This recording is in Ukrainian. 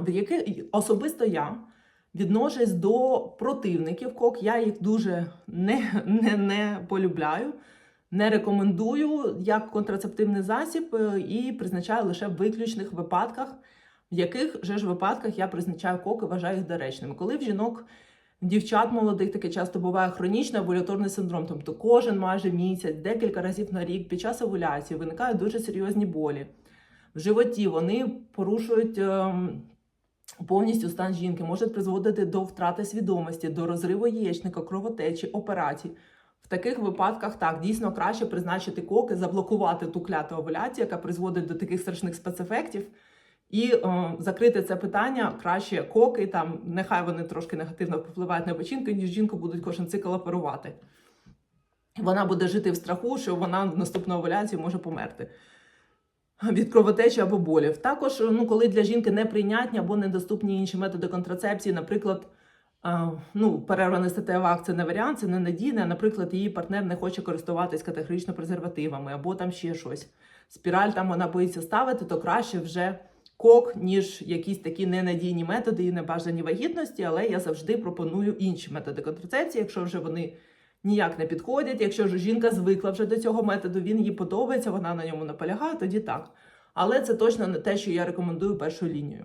в яких особисто я відношусь до противників кок. Я їх дуже не, не, не полюбляю, не рекомендую як контрацептивний засіб е, і призначаю лише в виключних випадках, в яких же ж випадках я призначаю кок і вважаю їх доречними. Коли в жінок. Дівчат молодих таке часто буває хронічний овуляторний синдром, тобто кожен майже місяць, декілька разів на рік під час овуляції виникають дуже серйозні болі. В животі вони порушують ем, повністю стан жінки, можуть призводити до втрати свідомості, до розриву яєчника, кровотечі, операцій. В таких випадках так дійсно краще призначити коки, заблокувати ту кляту овуляцію, яка призводить до таких страшних спецефектів. І е, закрити це питання краще коки, там нехай вони трошки негативно впливають на печінку, ніж жінку будуть кожен цикл оперувати. Вона буде жити в страху, що вона в наступну овуляцію може померти від кровотечі або болів. Також, ну, коли для жінки неприйнятні або недоступні інші методи контрацепції, наприклад, е, ну, перерваний статевий акт це не варіант, це не надійне. Наприклад, її партнер не хоче користуватись категорично презервативами, або там ще щось. Спіраль там вона боїться ставити, то краще вже кок, ніж якісь такі ненадійні методи і небажані вагітності, але я завжди пропоную інші методи контрацепції, якщо вже вони ніяк не підходять. Якщо ж жінка звикла вже до цього методу, він їй подобається, вона на ньому наполягає, тоді так. Але це точно не те, що я рекомендую першою лінією.